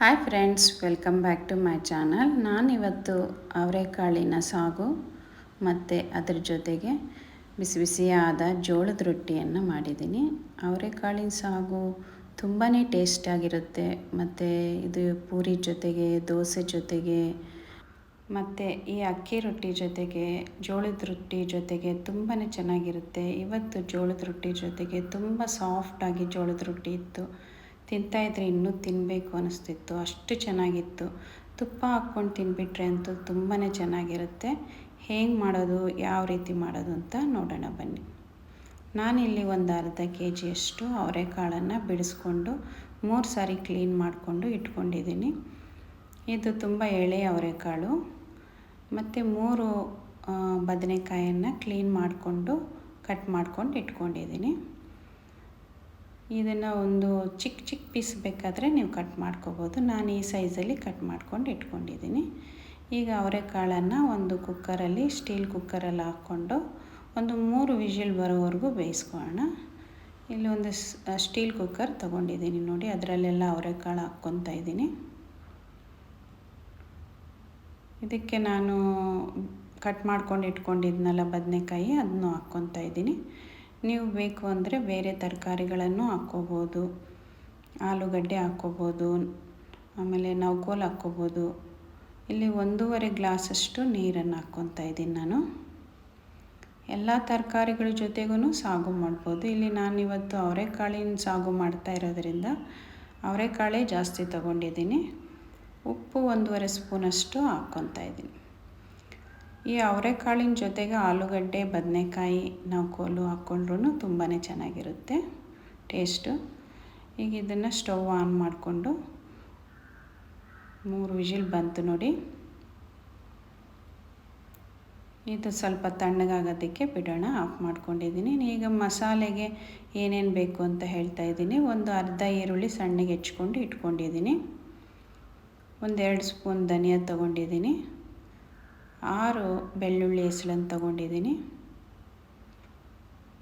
Hi friends welcome back to my channel ನಾನಿವತ್ತು ಅವರೆಕಾಳಿನ ಸಾಗು ಮತ್ತು ಅದರ ಜೊತೆಗೆ ಬಿಸಿ ಬಿಸಿಯಾದ ಜೋಳದ ರೊಟ್ಟಿಯನ್ನು ಮಾಡಿದ್ದೀನಿ. ಅವರೆಕಾಳಿನ ಸಾಗು ತುಂಬಾ ಟೇಸ್ಟಾಗಿರುತ್ತೆ ಮತ್ತು ಇದು ಪೂರಿ ಜೊತೆಗೆ, ದೋಸೆ ಜೊತೆಗೆ, ಮತ್ತು ಈ ಅಕ್ಕಿ ರೊಟ್ಟಿ ಜೊತೆಗೆ, ಜೋಳದ ರೊಟ್ಟಿ ಜೊತೆಗೆ ತುಂಬಾ ಚೆನ್ನಾಗಿರುತ್ತೆ. ಇವತ್ತು ಜೋಳದ ರೊಟ್ಟಿ ಜೊತೆಗೆ ತುಂಬ ಸಾಫ್ಟಾಗಿ ಜೋಳದ ರೊಟ್ಟಿ ಇತ್ತು. ತಿಂತಾಯಿದ್ರೆ ಇನ್ನೂ ತಿನ್ನಬೇಕು ಅನಿಸ್ತಿತ್ತು. ಅಷ್ಟು ಚೆನ್ನಾಗಿತ್ತು. ತುಪ್ಪ ಹಾಕ್ಕೊಂಡು ತಿನ್ಬಿಟ್ರೆ ಅಂತೂ ತುಂಬಾ ಚೆನ್ನಾಗಿರುತ್ತೆ. ಹೇಗೆ ಮಾಡೋದು, ಯಾವ ರೀತಿ ಮಾಡೋದು ಅಂತ ನೋಡೋಣ ಬನ್ನಿ. ನಾನಿಲ್ಲಿ ಒಂದು ಅರ್ಧ ಕೆ ಜಿಯಷ್ಟು ಅವರೆಕಾಳನ್ನು ಬಿಡಿಸ್ಕೊಂಡು ಮೂರು ಸಾರಿ ಕ್ಲೀನ್ ಮಾಡಿಕೊಂಡು ಇಟ್ಕೊಂಡಿದ್ದೀನಿ. ಇದು ತುಂಬ ಎಳೆ ಅವರೆಕಾಳು. ಮತ್ತು ಮೂರು ಬದನೆಕಾಯನ್ನು ಕ್ಲೀನ್ ಮಾಡಿಕೊಂಡು ಕಟ್ ಮಾಡ್ಕೊಂಡು ಇಟ್ಕೊಂಡಿದ್ದೀನಿ. ಇದನ್ನು ಒಂದು ಚಿಕ್ಕ ಚಿಕ್ಕ ಪೀಸ್ ಬೇಕಾದರೆ ನೀವು ಕಟ್ ಮಾಡ್ಕೋಬೋದು. ನಾನು ಈ ಸೈಜಲ್ಲಿ ಕಟ್ ಮಾಡ್ಕೊಂಡು ಇಟ್ಕೊಂಡಿದ್ದೀನಿ. ಈಗ ಅವರೆಕಾಳನ್ನು ಒಂದು ಕುಕ್ಕರಲ್ಲಿ, ಸ್ಟೀಲ್ ಕುಕ್ಕರಲ್ಲಿ ಹಾಕ್ಕೊಂಡು ಒಂದು ಮೂರು ವಿಷಿಲ್ ಬರೋವರೆಗೂ ಬೇಯಿಸ್ಕೊಳ್ಳೋಣ. ಇಲ್ಲಿ ಒಂದು ಸ್ಟೀಲ್ ಕುಕ್ಕರ್ ತೊಗೊಂಡಿದ್ದೀನಿ ನೋಡಿ, ಅದರಲ್ಲೆಲ್ಲ ಅವರೆಕಾಳು ಹಾಕ್ಕೊತಾ ಇದ್ದೀನಿ. ಇದಕ್ಕೆ ನಾನು ಕಟ್ ಮಾಡ್ಕೊಂಡು ಇಟ್ಕೊಂಡಿದ್ನಲ್ಲ ಬದನೆಕಾಯಿ ಅದನ್ನು ಹಾಕ್ಕೊತಾ ಇದ್ದೀನಿ. ನೀವು ಬೇಕು ಅಂದರೆ ಬೇರೆ ತರಕಾರಿಗಳನ್ನು ಹಾಕ್ಕೋಬೋದು. ಆಲೂಗಡ್ಡೆ ಹಾಕ್ಕೋಬೋದು. ಆಮೇಲೆ ನೌಕೋಲ್ ಹಾಕ್ಕೋಬೋದು. ಇಲ್ಲಿ ಒಂದೂವರೆ ಗ್ಲಾಸಷ್ಟು ನೀರನ್ನು ಹಾಕ್ಕೊತಾ ಇದ್ದೀನಿ ನಾನು. ಎಲ್ಲ ತರಕಾರಿಗಳ ಜೊತೆಗೂ ಸಾಗು ಮಾಡ್ಬೋದು. ಇಲ್ಲಿ ನಾನಿವತ್ತು ಅವರೆಕಾಳಿನ ಸಾಗು ಮಾಡ್ತಾ ಇರೋದ್ರಿಂದ ಅವರೆಕಾಳೆ ಜಾಸ್ತಿ ತಗೊಂಡಿದ್ದೀನಿ. ಉಪ್ಪು ಒಂದೂವರೆ ಸ್ಪೂನಷ್ಟು ಹಾಕ್ಕೊತಾ ಇದ್ದೀನಿ. ಈ ಅವರೆಕಾಳಿನ ಜೊತೆಗೆ ಆಲೂಗಡ್ಡೆ, ಬದನೆಕಾಯಿ ನಾವು ಕೋಲು ಹಾಕ್ಕೊಂಡ್ರೂ ತುಂಬಾ ಚೆನ್ನಾಗಿರುತ್ತೆ, ಟೇಸ್ಟು. ಈಗ ಇದನ್ನು ಸ್ಟವ್ ಆನ್ ಮಾಡಿಕೊಂಡು ಮೂರು ವಿಜಿಲ್ ಬಂತು ನೋಡಿ. ಇದು ಸ್ವಲ್ಪ ತಣ್ಣಗಾಗೋದಕ್ಕೆ ಬಿಡೋಣ, ಆಫ್ ಮಾಡ್ಕೊಂಡಿದ್ದೀನಿ. ಈಗ ಮಸಾಲೆಗೆ ಏನೇನು ಬೇಕು ಅಂತ ಹೇಳ್ತಾ ಇದ್ದೀನಿ. ಒಂದು ಅರ್ಧ ಈರುಳ್ಳಿ ಸಣ್ಣಗೆ ಹೆಚ್ಕೊಂಡು ಇಟ್ಕೊಂಡಿದ್ದೀನಿ. ಒಂದೆರಡು ಸ್ಪೂನ್ ಧನಿಯಾ ತೊಗೊಂಡಿದ್ದೀನಿ. ಆರು ಬೆಳ್ಳುಳ್ಳಿ ಹೆಸಳನ್ನು ತಗೊಂಡಿದ್ದೀನಿ.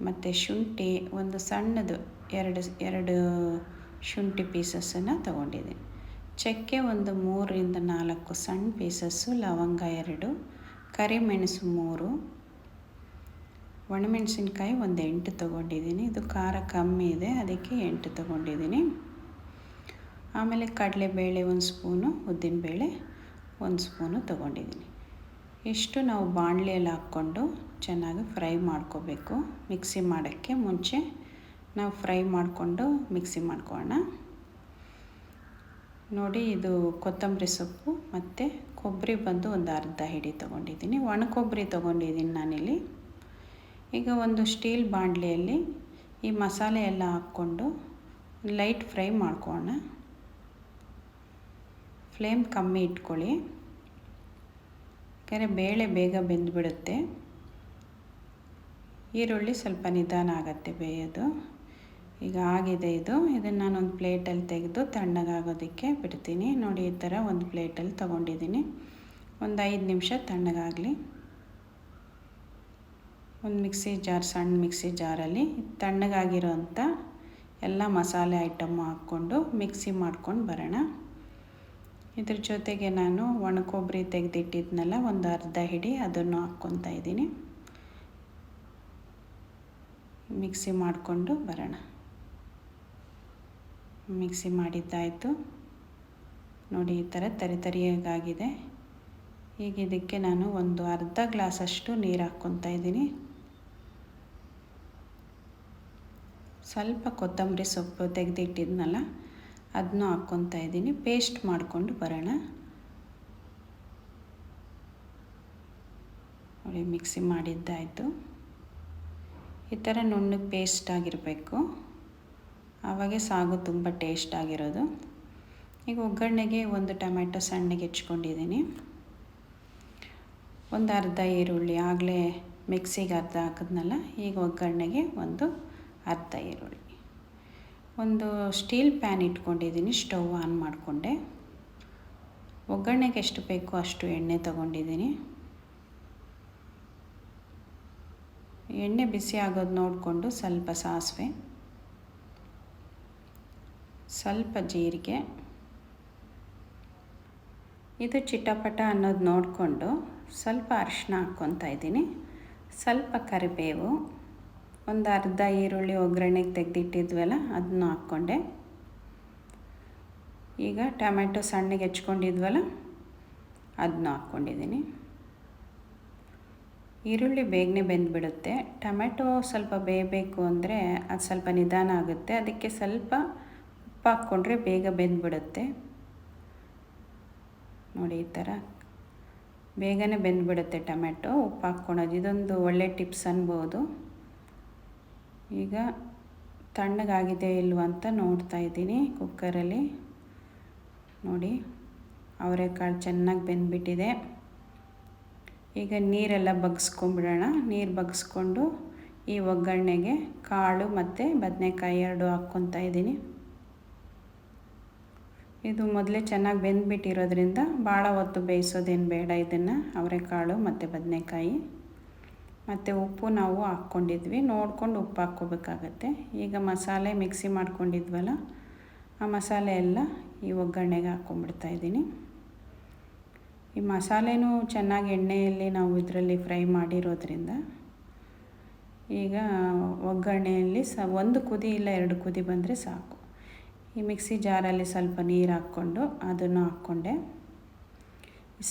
ಮತ್ತು ಶುಂಠಿ, ಒಂದು ಸಣ್ಣದು ಎರಡು ಎರಡು ಶುಂಠಿ ಪೀಸಸ್ಸನ್ನು ತಗೊಂಡಿದ್ದೀನಿ. ಚಕ್ಕೆ ಒಂದು ಮೂರರಿಂದ ನಾಲ್ಕು ಸಣ್ಣ ಪೀಸಸ್ಸು, ಲವಂಗ ಎರಡು, ಕರಿಮೆಣಸು ಮೂರು, ಒಣಮೆಣಸಿನ್ಕಾಯಿ ಒಂದು ಎಂಟು ತೊಗೊಂಡಿದ್ದೀನಿ. ಇದು ಖಾರ ಕಮ್ಮಿ ಇದೆ, ಅದಕ್ಕೆ ಎಂಟು ತೊಗೊಂಡಿದ್ದೀನಿ. ಆಮೇಲೆ ಕಡಲೆಬೇಳೆ ಒಂದು ಸ್ಪೂನು, ಉದ್ದಿನಬೇಳೆ ಒಂದು ಸ್ಪೂನು ತೊಗೊಂಡಿದ್ದೀನಿ. ಇಷ್ಟು ನಾವು ಬಾಣಲೆಯಲ್ಲಿ ಹಾಕ್ಕೊಂಡು ಚೆನ್ನಾಗಿ ಫ್ರೈ ಮಾಡ್ಕೋಬೇಕು. ಮಿಕ್ಸಿ ಮಾಡೋಕ್ಕೆ ಮುಂಚೆ ನಾವು ಫ್ರೈ ಮಾಡಿಕೊಂಡು ಮಿಕ್ಸಿ ಮಾಡ್ಕೊಳ್ಳೋಣ. ನೋಡಿ, ಇದು ಕೊತ್ತಂಬರಿ ಸೊಪ್ಪು ಮತ್ತು ಕೊಬ್ಬರಿ ಬಂದು ಒಂದು ಅರ್ಧ ಹಿಡಿ ತೊಗೊಂಡಿದ್ದೀನಿ. ಒಣ ಕೊಬ್ಬರಿ ತೊಗೊಂಡಿದ್ದೀನಿ ನಾನಿಲ್ಲಿ. ಈಗ ಒಂದು ಸ್ಟೀಲ್ ಬಾಣಲೆಯಲ್ಲಿ ಈ ಮಸಾಲೆ ಎಲ್ಲ ಹಾಕ್ಕೊಂಡು ಲೈಟ್ ಫ್ರೈ ಮಾಡ್ಕೊಳ್ಳೋಣ. ಫ್ಲೇಮ್ ಕಮ್ಮಿ ಇಟ್ಕೊಳ್ಳಿ. ಯಾಕಂದರೆ ಬೇಳೆ ಬೇಗ ಬೆಂದುಬಿಡುತ್ತೆ. ಈರುಳ್ಳಿ ಸ್ವಲ್ಪ ನಿಧಾನ ಆಗುತ್ತೆ ಬೇಯೋದು. ಈಗ ಆಗಿದೆ ಇದು. ಇದನ್ನು ನಾನು ಒಂದು ಪ್ಲೇಟಲ್ಲಿ ತೆಗೆದು ತಣ್ಣಗಾಗೋದಕ್ಕೆ ಬಿಡ್ತೀನಿ. ನೋಡಿ, ಈ ಥರ ಒಂದು ಪ್ಲೇಟಲ್ಲಿ ತೊಗೊಂಡಿದ್ದೀನಿ. ಒಂದು ಐದು ನಿಮಿಷ ತಣ್ಣಗಾಗಲಿ. ಒಂದು ಮಿಕ್ಸಿ ಜಾರ್, ಸಣ್ಣ ಮಿಕ್ಸಿ ಜಾರಲ್ಲಿ ತಣ್ಣಗಾಗಿರೋ ಅಂಥ ಎಲ್ಲ ಮಸಾಲೆ ಐಟಮ್ಮು ಹಾಕ್ಕೊಂಡು ಮಿಕ್ಸಿ ಮಾಡ್ಕೊಂಡು ಬರೋಣ. ಇದ್ರ ಜೊತೆಗೆ ನಾನು ಒಣ ಕೊಬ್ಬರಿ ತೆಗೆದಿಟ್ಟಿದ್ನಲ್ಲ, ಒಂದು ಅರ್ಧ ಹಿಡಿ ಅದನ್ನು ಹಾಕ್ಕೊತಾ ಇದ್ದೀನಿ. ಮಿಕ್ಸಿ ಮಾಡಿಕೊಂಡು ಬರೋಣ. ಮಿಕ್ಸಿ ಮಾಡಿದ್ದಾಯಿತು. ನೋಡಿ, ಈ ಥರ ತರಿ ತರಿಯಾಗಿದೆ ಈಗ ಇದಕ್ಕೆ ನಾನು ಒಂದು ಅರ್ಧ ಗ್ಲಾಸಷ್ಟು ನೀರು ಹಾಕ್ಕೊತಾ ಇದ್ದೀನಿ. ಸ್ವಲ್ಪ ಕೊತ್ತಂಬರಿ ಸೊಪ್ಪು ತೆಗೆದಿಟ್ಟಿದ್ನಲ್ಲ ಅದನ್ನು ಹಾಕ್ಕೊತಾ ಇದ್ದೀನಿ. ಪೇಸ್ಟ್ ಮಾಡಿಕೊಂಡು ಬರೋಣ. ನೋಡಿ, ಮಿಕ್ಸಿ ಮಾಡಿದ್ದಾಯಿತು. ಈ ಥರ ನುಣ್ಣಗೆ ಪೇಸ್ಟ್ ಆಗಿರಬೇಕು. ಆವಾಗೆ ಸಾಗು ತುಂಬ ಟೇಸ್ಟ್ ಆಗಿರೋದು. ಈಗ ಒಗ್ಗರಣೆಗೆ ಒಂದು ಟೊಮೆಟೊ ಸಣ್ಣಗೆ ಹೆಚ್ಕೊಂಡಿದ್ದೀನಿ. ಒಂದು ಅರ್ಧ ಈರುಳ್ಳಿ ಆಗಲೇ ಮಿಕ್ಸಿಗೆ ಅರ್ಧ ಹಾಕಿದ್ನಲ್ಲ, ಈಗ ಒಗ್ಗರಣೆಗೆ ಒಂದು ಅರ್ಧ ಈರುಳ್ಳಿ. ಒಂದು ಸ್ಟೀಲ್ ಪ್ಯಾನ್ ಇಟ್ಕೊಂಡಿದ್ದೀನಿ, ಸ್ಟವ್ ಆನ್ ಮಾಡಿಕೊಂಡೆ. ಒಗ್ಗರಣೆಗೆ ಎಷ್ಟು ಬೇಕೋ ಅಷ್ಟು ಎಣ್ಣೆ ತಗೊಂಡಿದ್ದೀನಿ. ಎಣ್ಣೆ ಬಿಸಿ ಆಗೋದು ನೋಡಿಕೊಂಡು ಸ್ವಲ್ಪ ಸಾಸಿವೆ, ಸ್ವಲ್ಪ ಜೀರಿಗೆ. ಇದು ಚಿಟಪಟ ಅನ್ನೋದು ನೋಡಿಕೊಂಡು ಸ್ವಲ್ಪ ಅರಿಶಿನ ಹಾಕ್ಕೊತಾ ಇದ್ದೀನಿ. ಸ್ವಲ್ಪ ಕರಿಬೇವು. ಒಂದು ಅರ್ಧ ಈರುಳ್ಳಿ ಒಗ್ಗರಣೆಗೆ ತೆಗೆದಿಟ್ಟಿದ್ವಲ್ಲ, ಅದನ್ನು ಹಾಕ್ಕೊಂಡೆ. ಈಗ ಟೊಮೆಟೊ ಸಣ್ಣಗೆ ಹೆಚ್ಕೊಂಡಿದ್ವಲ್ಲ, ಅದನ್ನ ಹಾಕ್ಕೊಂಡಿದ್ದೀನಿ. ಈರುಳ್ಳಿ ಬೇಗನೆ ಬೆಂದ್ಬಿಡುತ್ತೆ. ಟೊಮೆಟೊ ಸ್ವಲ್ಪ ಬೇಯಬೇಕು ಅಂದರೆ ಅದು ಸ್ವಲ್ಪ ನಿಧಾನ ಆಗುತ್ತೆ. ಅದಕ್ಕೆ ಸ್ವಲ್ಪ ಉಪ್ಪು ಹಾಕ್ಕೊಂಡ್ರೆ ಬೇಗ ಬೆಂದ್ಬಿಡುತ್ತೆ. ನೋಡಿ, ಈ ಥರ ಬೇಗನೆ ಬೆಂದ್ಬಿಡುತ್ತೆ ಟೊಮೆಟೊ. ಉಪ್ಪು ಹಾಕ್ಕೊಳೋದು ಇದೊಂದು ಒಳ್ಳೆ ಟಿಪ್ಸ್ ಅನ್ಬೋದು. ಈಗ ತಣ್ಣಗಾಗಿದೆ ಇಲ್ವ ಅಂತ ನೋಡ್ತಾ ಇದ್ದೀನಿ ಕುಕ್ಕರಲ್ಲಿ. ನೋಡಿ ಅವರೆಕಾಳು ಚೆನ್ನಾಗಿ ಬೆಂದ್ಬಿಟ್ಟಿದೆ. ಈಗ ನೀರೆಲ್ಲ ಬಗ್ಸ್ಕೊಂಬಿಡೋಣ. ನೀರು ಬಗ್ಸ್ಕೊಂಡು ಈ ಒಗ್ಗರಣೆಗೆ ಕಾಳು ಮತ್ತು ಬದನೆಕಾಯಿ ಎರಡು ಹಾಕ್ಕೊತಾ ಇದ್ದೀನಿ. ಇದು ಮೊದಲೇ ಚೆನ್ನಾಗಿ ಬೆಂದ್ಬಿಟ್ಟಿರೋದ್ರಿಂದ ಭಾಳ ಹೊತ್ತು ಬೇಯಿಸೋದೇನು ಬೇಡ ಇದನ್ನು. ಅವರೆಕಾಳು ಮತ್ತು ಬದನೆಕಾಯಿ. ಮತ್ತು ಉಪ್ಪು ನಾವು ಹಾಕ್ಕೊಂಡಿದ್ವಿ. ನೋಡ್ಕೊಂಡು ಉಪ್ಪು ಹಾಕ್ಕೋಬೇಕಾಗತ್ತೆ. ಈಗ ಮಸಾಲೆ ಮಿಕ್ಸಿ ಮಾಡ್ಕೊಂಡಿದ್ವಲ್ಲ, ಆ ಮಸಾಲೆ ಎಲ್ಲ ಈ ಒಗ್ಗರಣೆಗೆ ಹಾಕ್ಕೊಂಬಿಡ್ತಾ ಇದ್ದೀನಿ. ಈ ಮಸಾಲೆನೂ ಚೆನ್ನಾಗಿ ಎಣ್ಣೆಯಲ್ಲಿ ನಾವು ಇದರಲ್ಲಿ ಫ್ರೈ ಮಾಡಿರೋದ್ರಿಂದ ಈಗ ಒಗ್ಗರಣೆಯಲ್ಲಿ ಸ, ಒಂದು ಕುದಿ ಇಲ್ಲ ಎರಡು ಕುದಿ ಬಂದರೆ ಸಾಕು. ಈ ಮಿಕ್ಸಿ ಜಾರಲ್ಲಿ ಸ್ವಲ್ಪ ನೀರು ಹಾಕ್ಕೊಂಡು ಅದನ್ನು ಹಾಕ್ಕೊಂಡೆ.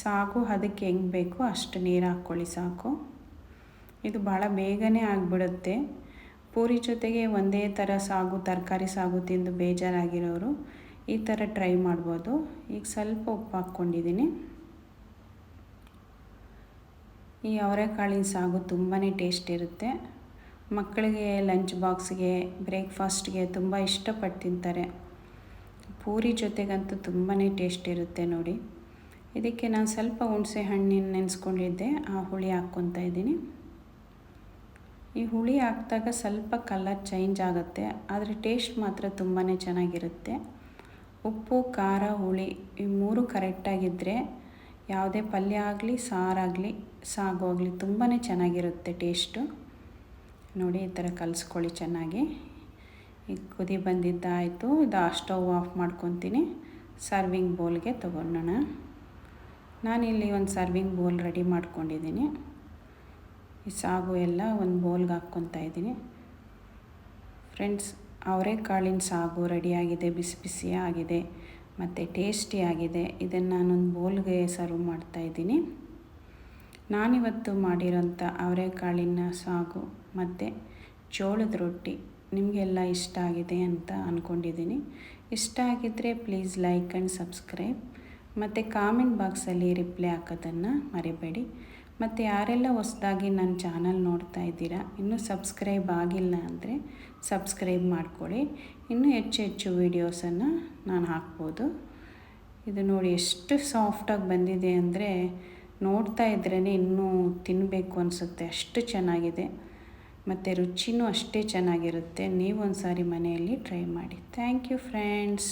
ಸಾಕು ಅದಕ್ಕೆ ಹೆಂಗೆ ಬೇಕು ಅಷ್ಟು ನೀರು ಹಾಕ್ಕೊಳ್ಳಿ ಸಾಕು. ಇದು ಭಾಳ ಬೇಗನೆ ಆಗಿಬಿಡುತ್ತೆ. ಪೂರಿ ಜೊತೆಗೆ ಒಂದೇ ಥರ ಸಾಗು, ತರಕಾರಿ ಸಾಗು ತಿಂದು ಬೇಜಾರಾಗಿರೋರು ಈ ಥರ ಟ್ರೈ ಮಾಡ್ಬೋದು. ಈಗ ಸ್ವಲ್ಪ ಉಪ್ಪು ಹಾಕ್ಕೊಂಡಿದ್ದೀನಿ. ಈ ಅವರೆಕಾಳಿನ ಸಾಗು ತುಂಬಾ ಟೇಸ್ಟ್ ಇರುತ್ತೆ. ಮಕ್ಕಳಿಗೆ ಲಂಚ್ ಬಾಕ್ಸ್ಗೆ, ಬ್ರೇಕ್ಫಾಸ್ಟ್ಗೆ ತುಂಬ ಇಷ್ಟಪಟ್ಟು ತಿಂತಾರೆ. ಪೂರಿ ಜೊತೆಗಂತೂ ತುಂಬಾ ಟೇಸ್ಟ್ ಇರುತ್ತೆ ನೋಡಿ. ಇದಕ್ಕೆ ನಾನು ಸ್ವಲ್ಪ ಹುಣಸೆ ಹಣ್ಣಿನ ನೆನೆಸ್ಕೊಂಡಿದ್ದೆ, ಆ ಹುಳಿ ಹಾಕ್ಕೊತಾ ಇದ್ದೀನಿ. ಈ ಹುಳಿ ಹಾಕಿದಾಗ ಸ್ವಲ್ಪ ಕಲರ್ ಚೇಂಜ್ ಆಗುತ್ತೆ, ಆದರೆ ಟೇಸ್ಟ್ ಮಾತ್ರ ತುಂಬಾ ಚೆನ್ನಾಗಿರುತ್ತೆ. ಉಪ್ಪು, ಖಾರ, ಹುಳಿ ಈ ಮೂರು ಕರೆಕ್ಟಾಗಿದ್ದರೆ ಯಾವುದೇ ಪಲ್ಯ ಆಗಲಿ ಸಾರಾಗಲಿ ಸಾಗು ಆಗಲಿ ತುಂಬಾ ಚೆನ್ನಾಗಿರುತ್ತೆ ಟೇಸ್ಟು ನೋಡಿ ಈ ಥರ ಕಲಿಸ್ಕೊಳ್ಳಿ ಚೆನ್ನಾಗಿ. ಈಗ ಕುದಿ ಬಂದಿದ್ದಾಯಿತು, ಇದು ಸ್ಟವ್ ಆಫ್ ಮಾಡ್ಕೊತೀನಿ. ಸರ್ವಿಂಗ್ ಬೌಲ್ಗೆ ತೊಗೊಂಡೋಣ. ನಾನಿಲ್ಲಿ ಒಂದು ಸರ್ವಿಂಗ್ ಬೌಲ್ ರೆಡಿ ಮಾಡ್ಕೊಂಡಿದ್ದೀನಿ. ಈ ಸಾಗು ಎಲ್ಲ ಒಂದು ಬೌಲ್ಗೆ ಹಾಕ್ಕೊತಾ ಇದ್ದೀನಿ. ಫ್ರೆಂಡ್ಸ್ ಅವರೆಕಾಳಿನ ಸಾಗು ರೆಡಿಯಾಗಿದೆ ಬಿಸಿ ಬಿಸಿ ಆಗಿದೆ, ಮತ್ತು ಟೇಸ್ಟಿ ಆಗಿದೆ. ಇದನ್ನು ನಾನೊಂದು ಬೌಲ್ಗೆ ಸರ್ವ್ ಮಾಡ್ತಾಯಿದ್ದೀನಿ ನಾನಿವತ್ತು ಮಾಡಿರೋಂಥ ಅವರೆಕಾಳಿನ ಸಾಗು ಮತ್ತು ಜೋಳದ ರೊಟ್ಟಿ ನಿಮಗೆಲ್ಲ ಇಷ್ಟ ಆಗಿದೆ ಅಂತ ಅಂದ್ಕೊಂಡಿದ್ದೀನಿ ಇಷ್ಟ ಆಗಿದ್ದರೆ ಪ್ಲೀಸ್ ಲೈಕ್ ಆ್ಯಂಡ್ ಸಬ್ಸ್ಕ್ರೈಬ್ ಮತ್ತು ಕಾಮೆಂಟ್ ಬಾಕ್ಸಲ್ಲಿ ರಿಪ್ಲೈ ಹಾಕೋದನ್ನು ಮರಿಬೇಡಿ. ಮತ್ತು ಯಾರೆಲ್ಲ ಹೊಸದಾಗಿ ನನ್ನ ಚಾನಲ್ ನೋಡ್ತಾ ಇದ್ದೀರಾ, ಇನ್ನೂ ಸಬ್ಸ್ಕ್ರೈಬ್ ಆಗಿಲ್ಲ ಅಂದರೆ ಸಬ್ಸ್ಕ್ರೈಬ್ ಮಾಡ್ಕೊಳ್ಳಿ. ಇನ್ನೂ ಹೆಚ್ಚು ಹೆಚ್ಚು ವೀಡಿಯೋಸನ್ನು ನಾನು ಹಾಕ್ಬೋದು. ಇದು ನೋಡಿ ಎಷ್ಟು ಸಾಫ್ಟಾಗಿ ಬಂದಿದೆ ಅಂದರೆ ನೋಡ್ತಾ ಇದ್ರೇ ಇನ್ನೂ ತಿನ್ನಬೇಕು ಅನಿಸುತ್ತೆ, ಅಷ್ಟು ಚೆನ್ನಾಗಿದೆ. ಮತ್ತು ರುಚಿನೂ ಅಷ್ಟೇ ಚೆನ್ನಾಗಿರುತ್ತೆ ನೀವು ಒಂದು ಸಾರಿ ಮನೆಯಲ್ಲಿ ಟ್ರೈ ಮಾಡಿ. Thank you friends